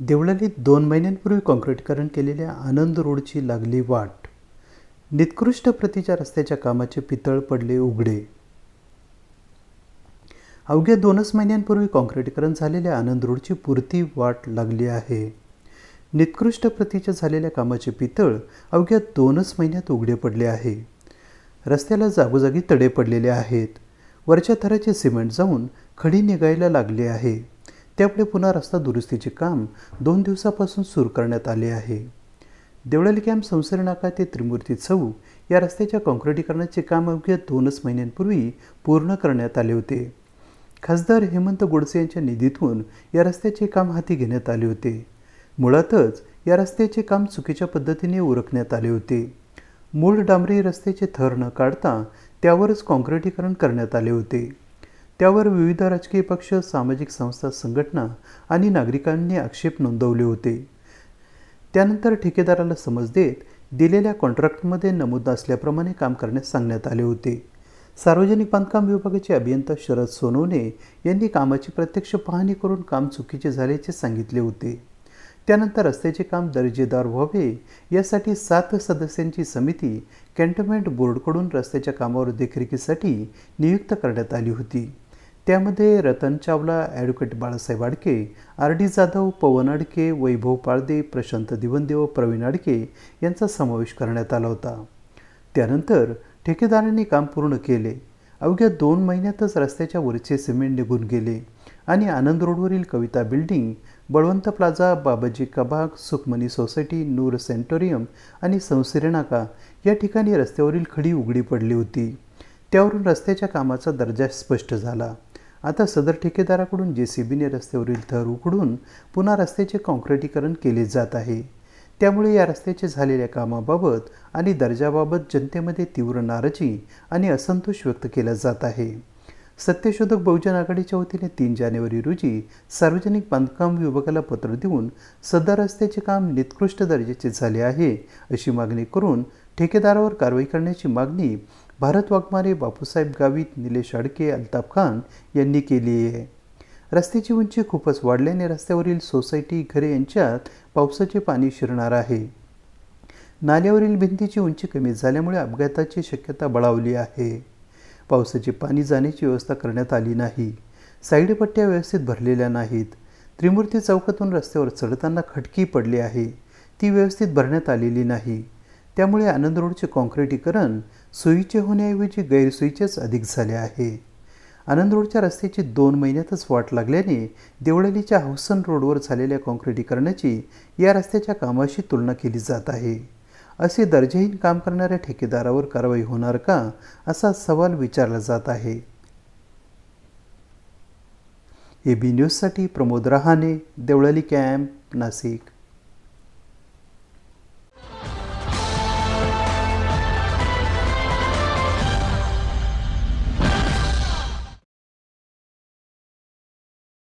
देवळालीत दोन महिन्यांपूर्वी काँक्रीटकरण केलेल्या आनंद रोडची लागली वाट. निकृष्ट प्रतीच्या रस्त्याच्या कामाचे पितळ पडले उघडे. अवघ्या दोनच महिन्यांपूर्वी काँक्रिटीकरण झालेल्या आनंद रोडची पुरती वाट लागली आहे. निकृष्ट प्रतीच्या झालेल्या कामाचे पितळ अवघ्या दोनच महिन्यात उघडे पडले आहे. रस्त्याला जागोजागी तडे पडलेले आहेत. वरच्या थराचे सिमेंट जाऊन खडी निघायला लागले आहे. त्यापुढे पुन्हा रस्ता दुरुस्तीचे काम दोन दिवसापासून सुरू करण्यात आले आहे. देवळाली कॅम्प संसरी नाका ते त्रिमूर्ती चौक या रस्त्याच्या काँक्रिटीकरणाचे काम अवघ्या दोनच महिन्यांपूर्वी पूर्ण करण्यात आले होते. खासदार हेमंत गोडसे यांच्या निधीतून या रस्त्याचे काम हाती घेण्यात आले होते. मुळातच या रस्त्याचे काम चुकीच्या पद्धतीने उरकण्यात आले होते. मूळ डांबरी रस्त्याचे थर न काढता त्यावरच काँक्रिटीकरण करण्यात आले होते. त्यावर विविध राजकीय पक्ष सामाजिक संस्था संघटना आणि नागरिकांनी आक्षेप नोंदवले होते. त्यानंतर ठेकेदाराला समज देत दिलेल्या कॉन्ट्रॅक्टमध्ये नमूद असल्याप्रमाणे काम करण्यास सांगण्यात आले होते. सार्वजनिक बांधकाम विभागाचे अभियंता शरद सोनवणे यांनी कामाची प्रत्यक्ष पाहणी करून काम चुकीचे झाल्याचे सांगितले होते. त्यानंतर रस्त्याचे काम दर्जेदार व्हावे यासाठी सात सदस्यांची समिती कॅन्टोन्मेंट बोर्डकडून रस्त्याच्या कामावर देखरेखीसाठी नियुक्त करण्यात आली होती. त्यामध्ये Ratan Chawla advocate Balasaheb Adke R D Jadhav Pawan Adke Vaibhav Palde Prashant Divandev Pravin Adke यांचा समावेश करण्यात आला होता. त्यानंतर ठेकेदारांनी काम पूर्ण केले. अवघ्या दोन महिन्यातच रस्त्याच्या वरचे सिमेंट निघून गेले आणि आनंद रोडवरील कविता बिल्डिंग बळवंत प्लाझा बाबाजी कबाग सुखमनी सोसायटी नूर सेंटोरियम आणि संसिरे नाका या ठिकाणी रस्त्यावरील खडी उघडी पडली होती. त्यावरून रस्त्याच्या कामाचा दर्जा स्पष्ट झाला. आता सदर ठेकेदाराकडून जे सी बीने रस्त्यावरील थर उघडून पुन्हा रस्त्याचे काँक्रिटीकरण केले जात आहे. त्यामुळे या रस्त्याचे झालेल्या कामाबाबत आणि दर्जाबाबत जनतेमध्ये तीव्र नाराजी आणि असंतोष व्यक्त केला जात आहे. सत्यशोधक बहुजन आघाडीच्या वतीने तीन जानेवारी रोजी सार्वजनिक बांधकाम विभागाला पत्र देऊन सदर रस्त्याचे काम निकृष्ट दर्जाचे झाले आहे अशी मागणी करून ठेकेदारावर कारवाई करण्याची मागणी भारत वाघमारे बापूसाहेब गावित निलेश आडके अल्ताफ खान यांनी केली आहे. रस्त्याची उंची खूपच वाढल्याने रस्त्यावरील सोसायटी घरे यांच्यात पावसाचे पाणी शिरणार आहे. नाल्यावरील भिंतीची उंची कमी झाल्यामुळे अपघाताची शक्यता बळावली आहे. पावसाचे पाणी जाण्याची व्यवस्था करण्यात आली नाही. साईडपट्ट्या व्यवस्थित भरलेल्या नाहीत. त्रिमूर्ती चौकातून रस्त्यावर चढताना खटकी पडली आहे. ती व्यवस्थित भरण्यात आलेली नाही. त्यामुळे आनंद रोडचे काँक्रिटीकरण सोयीचे होण्याऐवजी गैरसोयीचेच अधिक झाले आहे. आनंद रोडच्या रस्त्याची दोन महिन्यातच वाट लागल्याने देवळलीच्या हौसन रोडवर झालेल्या काँक्रिटीकरणाची या रस्त्याच्या कामाशी तुलना केली जात आहे. असे दर्जाहीन काम करणाऱ्या ठेकेदारावर कारवाई होणार का असा सवाल विचारला जात आहे. ए बी न्यूजसाठी प्रमोद रहाणे देवळाली कॅम्प नाशिक.